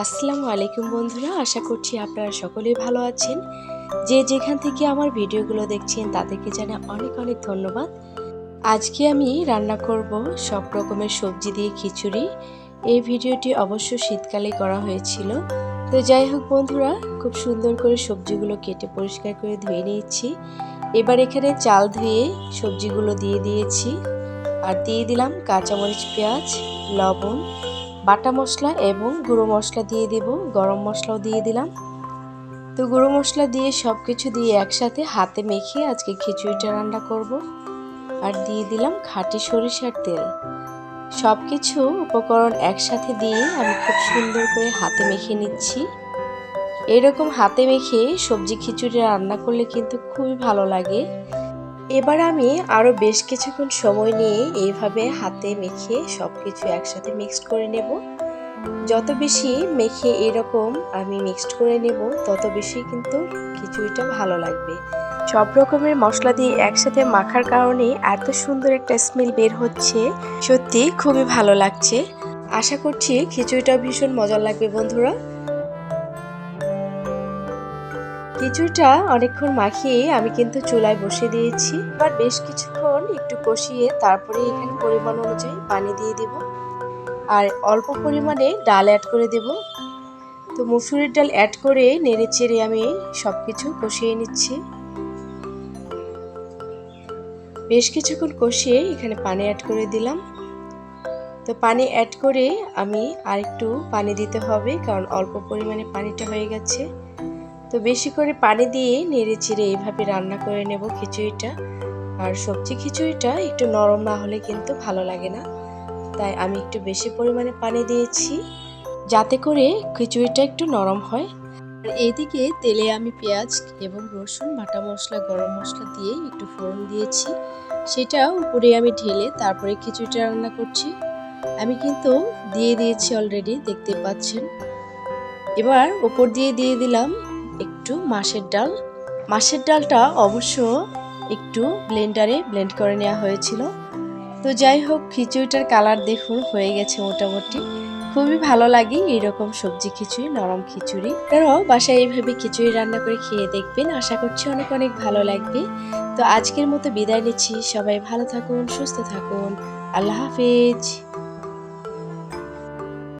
আসসালামু আলাইকুম বন্ধুরা, আশা করছি আপনারা সকলেই ভালো আছেন। যে যেখান থেকে আমার ভিডিওগুলো দেখছেন, তাদেরকে জানা অনেক অনেক ধন্যবাদ। আজকে আমি রান্না করব সব রকমের সবজি দিয়ে খিচুড়ি। এই ভিডিওটি অবশ্য শীতকালে করা হয়েছিল। তো যাই হোক বন্ধুরা, খুব সুন্দর করে সবজিগুলো কেটে পরিষ্কার করে ধুয়ে নিয়েছি। এবার এখানে চাল ধুয়ে সবজিগুলো দিয়ে দিয়েছি। আর দিয়ে দিলাম কাঁচামরিচ, পেঁয়াজ, লবণ বাটা মশলা এবং গুঁড়ো মশলা দিয়ে দেব, গরম মশলাও দিয়ে দিলাম। তো গুঁড়ো মশলা দিয়ে সব কিছু দিয়ে একসাথে হাতে মেখে আজকে খিচুড়িটা রান্না করব। আর দিয়ে দিলাম খাঁটি সরিষার তেল। সব কিছু উপকরণ একসাথে দিয়ে আমি খুব সুন্দর করে হাতে মেখে নিচ্ছি। এরকম হাতে মেখে সবজি খিচুড়ি রান্না করলে কিন্তু খুবই ভালো লাগে। এবার আমি আরও বেশ কিছুক্ষণ সময় নিয়ে এইভাবে হাতে মেখে সব কিছু একসাথে মিক্সড করে নেব। যত বেশি মেখে এরকম আমি মিক্সড করে নেব, তত বেশি কিন্তু খিচুড়িটা ভালো লাগবে। সব রকমের মশলা দিয়ে একসাথে মাখার কারণে এত সুন্দর একটা স্মেল বের হচ্ছে। সত্যি খুবই ভালো লাগছে। আশা করছি খিচুড়িটাও ভীষণ মজার লাগবে বন্ধুরা। খিচুড়িটা অনেকক্ষণ মাখিয়ে আমি কিন্তু চুলায় বসিয়ে দিয়েছি। এবার বেশ কিছুক্ষণ একটু কষিয়ে তারপরে এখানে পরিমাণ অনুযায়ী পানি দিয়ে দেব। আর অল্প পরিমাণে ডাল অ্যাড করে দেব। তো মুসুরির ডাল অ্যাড করে নেড়ে চেড়ে আমি সব কিছু কষিয়ে নিচ্ছি। বেশ কিছুক্ষণ কষিয়ে এখানে পানি অ্যাড করে দিলাম। তো পানি অ্যাড করে আমি আরেকটু পানি দিতে হবে কারণ অল্প পরিমাণে পানিটা হয়ে গেছে। তো বেশি করে পানি দিয়ে নেড়ে চিড়ে এইভাবে রান্না করে নেব খিচুড়িটা। আর সবজি খিচুড়িটা একটু নরম না হলে কিন্তু ভালো লাগে না। তাই আমি একটু বেশি পরিমাণে পানি দিয়েছি যাতে করে খিচুড়িটা একটু নরম হয়। আর এইদিকে তেলে আমি পেঁয়াজ এবং রসুন, বাটা মশলা, গরম মশলা দিয়ে একটু ফোড়ন দিয়েছি। সেটা উপরে আমি ঢেলে তারপরে খিচুড়িটা রান্না করছি। আমি কিন্তু দিয়ে দিয়েছি অলরেডি দেখতে পাচ্ছেন। এবার উপর দিয়ে দিয়ে দিলাম একটু মাছের ডাল। মাছের ডালটা অবশ্য একটু ব্লেন্ডারে ব্লেন্ড করে নেওয়া হয়েছিল। তো যাই হোক, খিচুড়িটার কালার দেখুন, হয়ে গেছে মোটামুটি। খুবই ভালো লাগে এইরকম সবজি খিচুড়ি, নরম খিচুড়ি। তারাও বাসায় এইভাবে খিচুড়ি রান্না করে খেয়ে দেখবেন। আশা করছি অনেক অনেক ভালো লাগবে। তো আজকের মতো বিদায় নিচ্ছি। সবাই ভালো থাকুন, সুস্থ থাকুন। আল্লাহ হাফেজ।